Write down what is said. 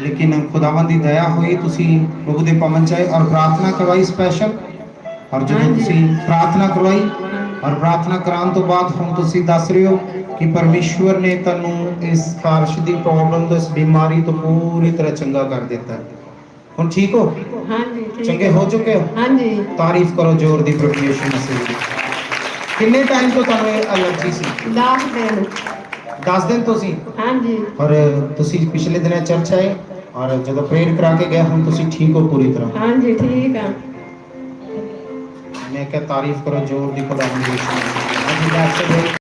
ਲੇਕਿਨ ਖੁਦਾਵੰਦ ਦੀ ਦਇਆ ਹੋਈ ਤੁਸੀਂ ਪ੍ਰਭੂ ਦੇ ਪਵਨ ਚਾਏ ਔਰ ਪ੍ਰਾਰਥਨਾ ਕਰਵਾਈ ਸਪੈਸ਼ਲ ਔਰ ਜਦੋਂ। ਤੁਸੀਂ ਪ੍ਰਾਰਥਨਾ ਕਰਵਾਈ ਔਰ ਪ੍ਰਾਰਥਨਾ ਕਰਾਉਣ ਤੋਂ ਬਾਅਦ ਹੁਣ ਤੁਸੀਂ ਦੱਸ ਰਹੇ ਹੋ ਕਿ ਪਰਮੇਸ਼ਵਰ ਨੇ ਤੁਹਾਨੂੰ ਇਸ ਖਾਰਸ਼ ਦੀ ਪ੍ਰੋਬਲਮ ਤੋਂ ਇਸ ਬਿਮਾਰੀ ਤੋਂ ਪੂਰੀ ਤਰ੍ਹਾਂ ਚੰਗਾ ਕਰ ਦਿੱਤਾ। ਹੁਣ ਠੀਕ ਹੋ? ਹਾਂਜੀ ਚੰਗੇ ਹੋ ਚੁੱਕੇ ਹੋ? ਹਾਂਜੀ। ਤਾਰੀਫ ਕਰੋ ਜ਼ੋਰ ਦੀ ਪ੍ਰਭੂ ਯਿਸੂ ਮਸੀਹ ਦੀ। ਕਿੰਨੇ ਟਾਈਮ ਤੋਂ ਤੁਹਾਨੂੰ ਇਹ ਅਲਰਜੀ ਸੀ? 10 ਦਿਨ। 10 ਦਿਨ ਤੋਂ ਸੀ ਹਾਂਜੀ। ਔਰ ਤੁਸੀਂ ਪਿਛਲੇ ਦਿਨਾਂ ਚਰਚ ਆਏ ਔਰ ਜਦੋਂ ਪ੍ਰੇਅਰ ਕਰਾ ਕੇ ਗਏ ਹੁਣ ਤੁਸੀਂ ਠੀਕ ਹੋ ਪੂਰੀ ਤਰ੍ਹਾਂ? ਹਾਂਜੀ ਠੀਕ ਆ। ਮੈਂ ਕਿਹਾ ਤਾਰੀਫ ਕਰੋ ਜ਼ੋਰ ਦੀ ਖੁਦਾਵੰਦ ਦੀ ਯਿਸੂ ਮਸੀਹ ਦੀ। ਹਾਂਜੀ ਬੈਠ ਕੇ